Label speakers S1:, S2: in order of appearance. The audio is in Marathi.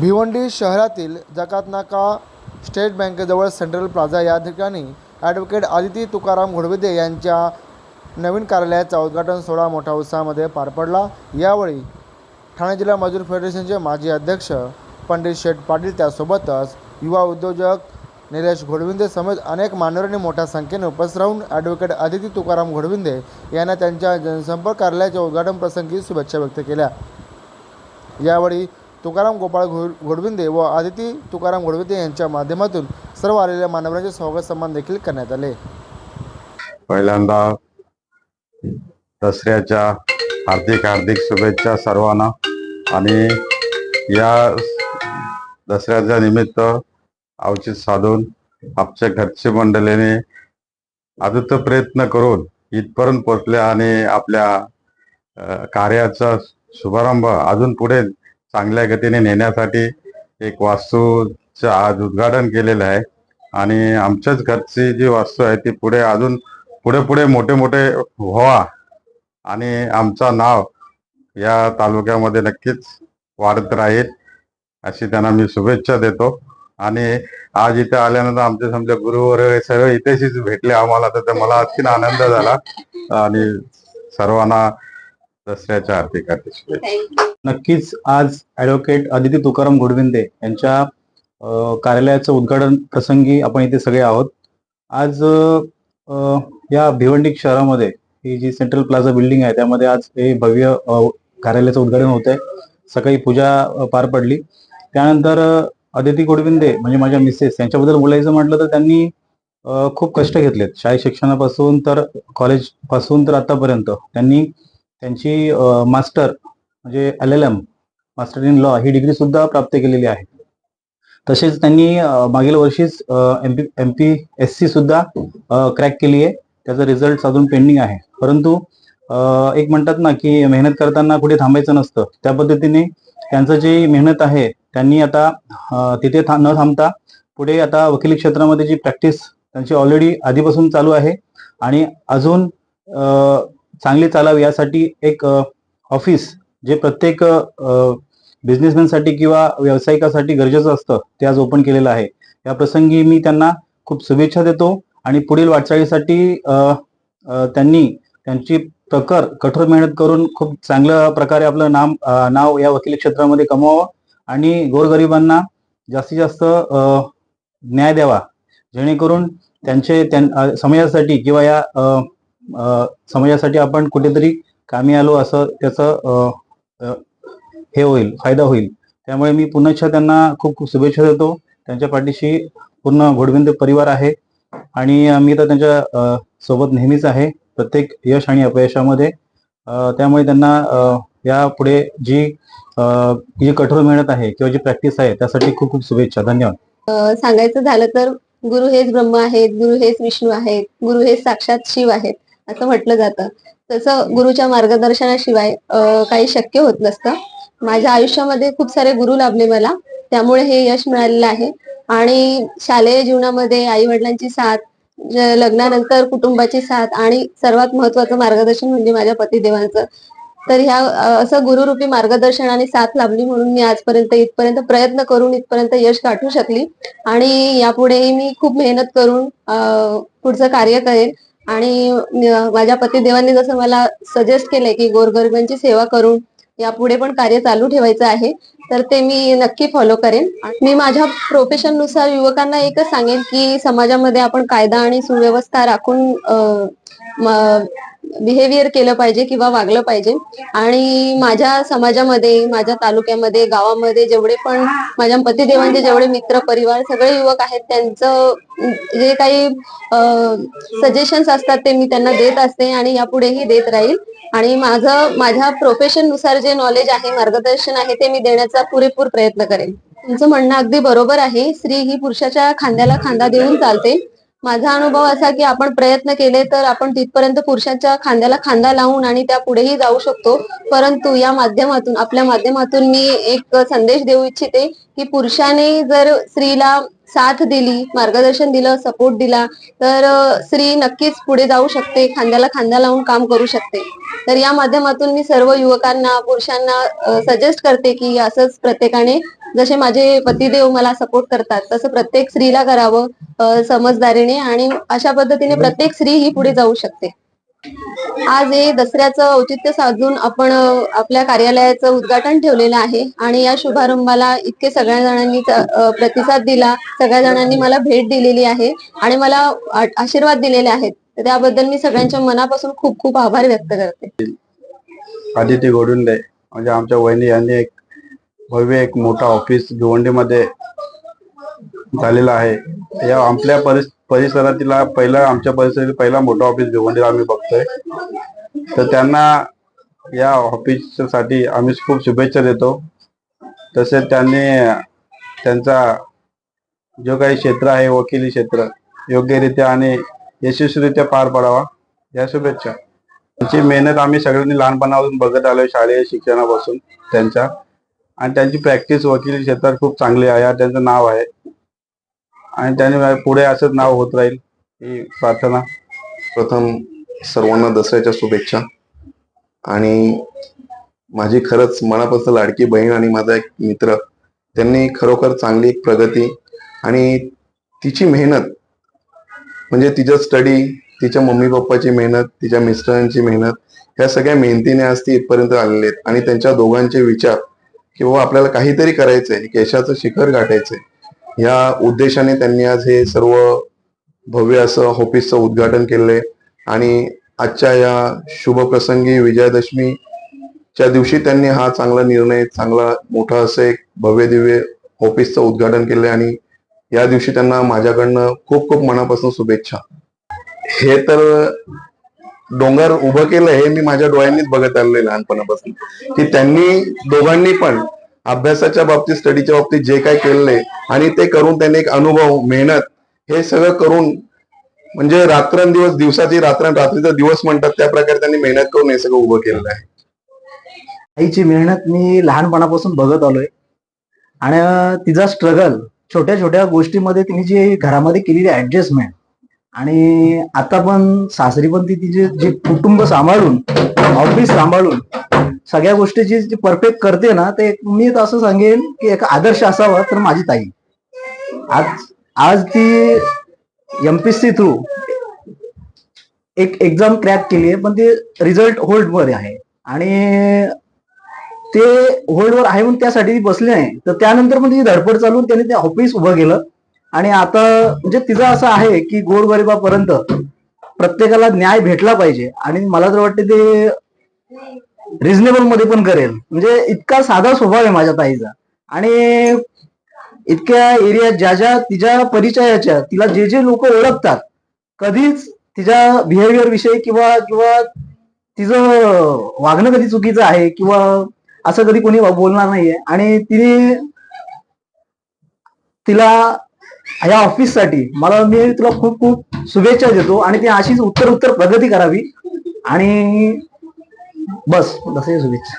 S1: भिवंडी शहरातील जकात नाका स्टेट बँकेजवळ सेंट्रल प्लाझा या ठिकाणी ॲडव्होकेट आदिती तुकाराम घोडविदे यांच्या नवीन कार्यालयाचा उद्घाटन सोहळा मोठ्या उत्साहामध्ये पार पडला. यावेळी ठाणे जिल्हा मजूर फेडरेशनचे माजी अध्यक्ष पंडित शेठ पाटील त्यासोबतच युवा उद्योजक निलेश घोडविंदे समेत अनेक मान्यवरांनी मोठ्या संख्येने उपस्थित राहून ॲडव्होकेट आदिती तुकाराम घोडविंदे यांना त्यांच्या जनसंपर्क कार्यालयाच्या उद्घाटन प्रसंगी शुभेच्छा व्यक्त केल्या. यावेळी तुकाराम गोपाळ घो घोडविंदे व आदिती तुकाराम घोडविंदे यांच्या माध्यमातून सर्व आलेल्या मानवांचे स्वागत सन्मान देखील करण्यात आले.
S2: पहिल्यांदा दसऱ्याच्या हार्दिक हार्दिक शुभेच्छा सर्वांना. आणि या दसऱ्याच्या निमित्त औचित साधून आमच्या घरचे मंडळीने अदुत प्रयत्न करून इथपर्यंत पोचले आणि आपल्या कार्याचा शुभारंभ अजून पुढे चांगल्या गतीने नेण्यासाठी एक वास्तूचं आज उद्घाटन केलेलं आहे. आणि आमच्याच घरची जी वास्तू आहे ती पुढे अजून पुढे पुढे मोठे मोठे व्हावा आणि आमचं नाव या तालुक्यामध्ये नक्कीच वाढत राहील अशी त्यांना मी शुभेच्छा देतो. आणि आज इथे आल्यानंतर आमचे समजा गुरुवर सगळे इथेच भेटले आम्हाला तर ते मला आणखीन आनंद झाला. आणि सर्वांना दसऱ्याच्या हार्दिक हार्दिक शुभेच्छा.
S3: नक्कीच आज ॲडव्होकेट आदिती तुकाराम घोडविंदे यांच्या कार्यालयाचं उद्घाटन प्रसंगी आपण इथे सगळे आहोत. आज अ, या भिवंडी शहरामध्ये ही जी सेंट्रल प्लाझा बिल्डिंग आहे त्यामध्ये आज हे भव्य अ, कार्यालयाचं उद्घाटन होत आहे सकाळी पूजा अ, पार पडली. त्यानंतर अ, आदिती घोडविंदे म्हणजे माझ्या मिसेस यांच्याबद्दल बोलायचं म्हटलं तर त्यांनी अ, खूप कष्ट घेतलेत. शाळेत शिक्षणापासून तर कॉलेजपासून तर आतापर्यंत त्यांनी त्यांची मास्टर म्हणजे L L M master in law he degree सुद्धा प्राप्त केलेली आहे. तसेच त्यांनी मागील वर्षीच M P M P S C सुद्धा क्रॅक केली आहे. त्याचा रिझल्ट अजून पेंडिंग आहे. परंतु एक म्हणतात ना की मेहनत करताना कुठे थांबायचं नसतं. त्या पद्धतीने त्यांचं जी मेहनत आहे त्यांनी आता तिथे था न थांबता पुढे आता वकिली क्षेत्रामध्ये जी प्रॅक्टिस त्यांची ऑलरेडी आधीपासून चालू आहे. आणि अजून चांगली चालावी यासाठी एक ऑफिस जे प्रत्येक बिझनेसमॅनसाठी किंवा व्यावसायिकासाठी गरजेचं असतं ते आज ओपन केलेलं आहे. या प्रसंगी मी त्यांना खूप शुभेच्छा देतो आणि पुढील वाटचाळीसाठी त्यांनी त्यांची प्रखर कठोर मेहनत करून खूप चांगल्या प्रकारे आपलं नाम नाव या वकिली क्षेत्रामध्ये कमवावं आणि गोरगरिबांना जास्तीत जास्त न्याय द्यावा. जेणेकरून त्यांचे त्यां समाजासाठी किंवा या समाजासाठी आपण कुठेतरी कामी आलो असं त्याचं हे होईल फायदा होईल. त्यामुळे मी पुन्हा त्यांना खूप खूप शुभेच्छा देतो. त्यांच्या पाठीशी पूर्ण घोडविंद परिवार आहे आणि मी तर त्यांच्यासोबत नेहमीच आहे. प्रत्येक यश आणि अपयशामध्ये त्यामुळे त्यांना या यापुढे जी जी कठोर मेहनत आहे किंवा जी प्रॅक्टिस आहे त्यासाठी खूप खूप शुभेच्छा. धन्यवाद.
S4: सांगायचं झालं तर गुरु हेच ब्रह्म आहेत गुरु हेच विष्णू आहेत गुरु हेच साक्षात शिव आहेत. असं म्हटलं जातं. तसं गुरुच्या मार्गदर्शनाशिवाय काही शक्य होत नसतं. माझ्या आयुष्यामध्ये खूप सारे गुरु लाभले मला. त्यामुळे हे यश मिळालेलं आहे. आणि शालेय जीवनामध्ये आई वडिलांची साथ लग्नानंतर कुटुंबाची साथ आणि सर्वात महत्वाचं मार्गदर्शन म्हणजे माझ्या पतिदेवांचं. तर ह्या असं गुरुरूपी मार्गदर्शन आणि साथ लाभली म्हणून मी आजपर्यंत इथपर्यंत प्रयत्न करून इथपर्यंत यश गाठू शकली. आणि यापुढेही मी खूप मेहनत करून पुढचं कार्य करेन. आणि माझ्या पतिदेवांनी जसं मला सजेस्ट केलंय की गोरगरिबांची सेवा करून यापुढे पण कार्य चालू ठेवायचं आहे तर ते मी नक्की फॉलो करेन. मी माझ्या प्रोफेशननुसार युवकांना एकच सांगेन की समाजामध्ये आपण कायदा आणि सुव्यवस्था राखून बिहेवियर केलं पाहिजे किंवा वागलं पाहिजे. आणि माझ्या समाजामध्ये माझ्या तालुक्यामध्ये गावामध्ये जेवढे पण माझ्या पतिदेवांचे जेवढे मित्र परिवार सगळे युवक आहेत त्यांचं जे काही सजेशन्स असतात ते मी त्यांना देत असते आणि यापुढेही देत राहील. आणि माझं माझ्या प्रोफेशननुसार जे नॉलेज आहे मार्गदर्शन आहे ते मी देण्याचा पुरेपूर प्रयत्न करेन. तुमचं म्हणणं अगदी बरोबर आहे. स्त्री ही पुरुषाच्या खांद्याला खांदा देऊन चालते. माझा अनुभव असा की आपण प्रयत्न केले तर आपण तिथपर्यंत पुरुषांच्या खांद्याला खांदा लावून आणि त्या पुढेही जाऊ शकतो. परंतु या माध्यमातून आपल्या माध्यमातून मी एक संदेश देऊ इच्छिते की पुरुषाने जर स्त्रीला साथ दिली मार्गदर्शन दिलं सपोर्ट दिला तर स्त्री नक्कीच पुढे जाऊ शकते खांद्याला खांदा लावून काम करू शकते. तर या माध्यमातून मी सर्व युवकांना पुरुषांना सजेस्ट करते की असंच प्रत्येकाने जसे माझे पतिदेव मला सपोर्ट करतात तसं प्रत्येक स्त्रीला करावं समजदारीने आणि अशा पद्धतीने प्रत्येक स्त्री ही पुढे जाऊ शकते. आज हे दसऱ्याचं औचित्य साधून आपण आपल्या कार्यालयाचं उद्घाटन ठेवलेलं आहे आणि या शुभारंभाला इतके सगळ्या जणांनी प्रतिसाद दिला सगळ्या जणांनी मला भेट दिलेली आहे आणि मला आशीर्वाद दिलेले आहेत. त्याबद्दल मी सगळ्यांच्या मनापासून खूप खूप आभार व्यक्त करते.
S5: आदिती गोडुंदे म्हणजे आमच्या वहिनी यांनी एक भव्य एक मोठा ऑफिस भिवंडीमध्ये झालेला आहे. या आपल्या परिस परिसरातील पहिला आमच्या परिसरातील पहिला मोठा ऑफिस भिवंडीला आम्ही बघतोय. तर त्यांना या ऑफिससाठी आम्ही खूप शुभेच्छा देतो. तसेच त्यांनी त्यांचा जो काही क्षेत्र आहे वकिली क्षेत्र योग्यरित्या आणि यशस्वीरित्या पार पडावा या शुभेच्छा. त्यांची मेहनत आम्ही सगळ्यांनी लहानपणापासून बघत आलो शालेय शिक्षणापासून त्यांच्या. आणि त्यांची प्रॅक्टिस वकिली क्षेत्रात खूप चांगली आहे. त्यांचं नाव आहे. आणि त्याने पुढे असंच नाव होत राहील ही प्रार्थना.
S6: प्रथम सर्वांना दसऱ्याच्या शुभेच्छा. आणि माझी खरंच मनापासून लाडकी बहीण आणि माझा एक मित्र त्यांनी खरोखर चांगली एक प्रगती आणि तिची मेहनत म्हणजे तिचं स्टडी तिच्या मम्मी पप्पाची मेहनत तिच्या मिस्टरांची मेहनत ह्या सगळ्या मेहनतीने आज ती इथपर्यंत आलेले आहेत. आणि त्यांच्या दोघांचे विचार की बाबा आपल्याला काहीतरी करायचंय केशाचं शिखर गाठायचंय. या उद्देशाने त्यांनी आज हे सर्व भव्य असं ऑफिसचं उद्घाटन केलंय. आणि आजच्या या शुभ प्रसंगी विजयादशमीच्या दिवशी त्यांनी हा चांगला निर्णय चांगला मोठा असं एक भव्य दिव्य ऑफिसचं उद्घाटन केलंय. आणि या दिवशी त्यांना माझ्याकडनं खूप खूप मनापासून शुभेच्छा. हे तर डोंगर उभं केलं हे मी माझ्या डोळ्यांनीच बघत आलेलं लहानपणापासून. की त्यांनी दोघांनी पण अभ्यासाच्या बाबतीत स्टडीच्या बाबतीत जे काय केलंय आणि ते करून त्यांनी एक अनुभव मेहनत हे सगळं करून म्हणजे रात्रंदिवस दिवसाची रात्र रात्रीचा दिवस म्हणतात त्या प्रकारे त्यांनी मेहनत करून हे सगळं उभं केलेलं आहे.
S7: आईची मेहनत मी लहानपणापासून बघत आलोय. आणि तिचा स्ट्रगल छोट्या छोट्या गोष्टीमध्ये तिने जी घरामध्ये केलेली ऍडजस्टमेंट आणि आता पण सासरी पण ती तिचे जे कुटुंब सांभाळून ऑफिस सांभाळून सगळ्या गोष्टीची जी परफेक्ट करते ना ते मी तर असं सांगेन की एक आदर्श असावा तर माझी ताई. आज आज ती एम पी थ्रू एक एक्झाम क्रॅक केली आहे पण ते रिझल्ट होल्डमध्ये आहे. आणि ते होल्डवर आहे म्हणून त्यासाठी ती बसली नाही. तर त्यानंतर पण तिची धडपड चालून त्याने ते ऑफिस उभं केलं. आणि आता म्हणजे तिचं असं आहे की गोरगरिबापर्यंत प्रत्येकाला न्याय भेटला पाहिजे. आणि मला तर वाटते ते रिझनेबलमध्ये पण करेल. म्हणजे इतका साधा स्वभाव आहे माझ्या ताईचा. आणि इतक्या एरियात ज्या ज्या तिच्या परिचयाच्या तिला जे जे लोक ओळखतात कधीच तिच्या बिहेवियर विषयी किंवा किंवा तिचं वागणं कधी चुकीचं आहे किंवा असं कधी कोणी बोलणार नाहीये. आणि तिने तिला या ऑफिससाठी मला मी तुला खूप खूप शुभेच्छा देतो आणि ती अशीच उत्तर उत्तर प्रगती करावी. आणि बस तसे शुभेच्छा.